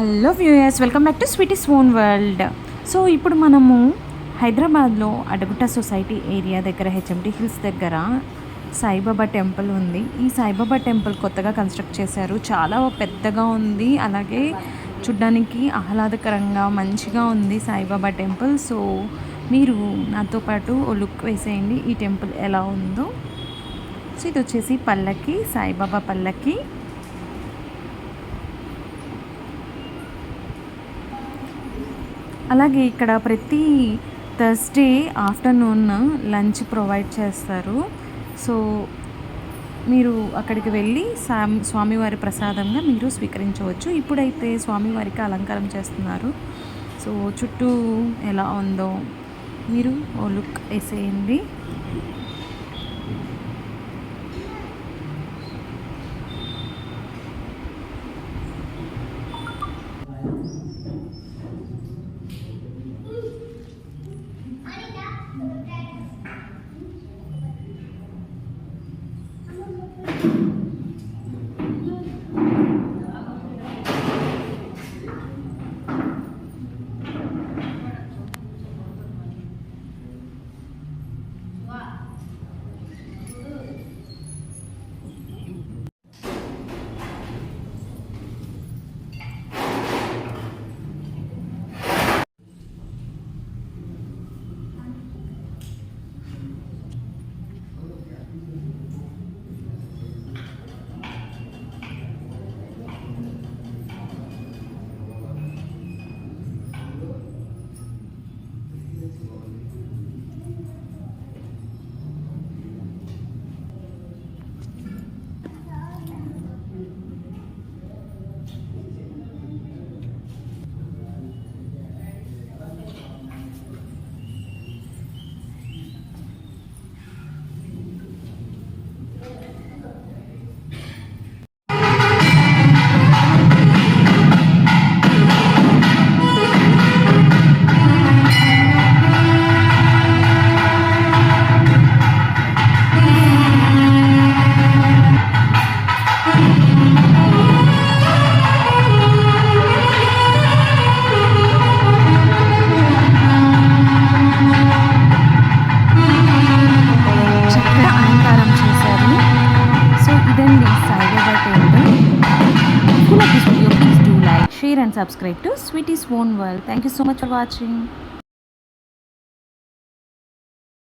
Hello viewers welcome back to sweetie own world. So ఇప్పుడు మనము హైదరాబాద్లో అడగుట సొసైటీ ఏరియా దగ్గర హెచ్ఎండి హిల్స్ దగ్గర సాయిబాబా టెంపుల్ ఉంది. ఈ సాయిబాబా టెంపుల్ కొత్తగా కన్స్ట్రక్ట్ చేశారు. చాలా పెద్దగా ఉంది. అలాగే చూడ్డానికి ఆహ్లాదకరంగా మంచిగా ఉంది సాయిబాబా టెంపుల్. సో మీరు నాతో పాటు ఓ లుక్ వేసేయండి. ఈ టెంపుల్ ఎలా ఉందో. సో ఇది వచ్చేసి పల్లకి సాయిబాబా పల్లకి. అలాగే ఇక్కడ ప్రతి థర్స్డే ఆఫ్టర్నూన్ లంచ్ ప్రొవైడ్ చేస్తారు. సో మీరు అక్కడికి వెళ్ళి స్వామి స్వామివారి ప్రసాదంగా మీరు స్వీకరించవచ్చు. ఇప్పుడైతే స్వామివారికి అలంకారం చేస్తున్నారు. సో చుట్టూ ఎలా ఉందో మీరు ఓ లుక్ వేసేయండి. excited at. If you like this video, please do like, share and subscribe to Sweetie's Swan World. Thank you so much for watching.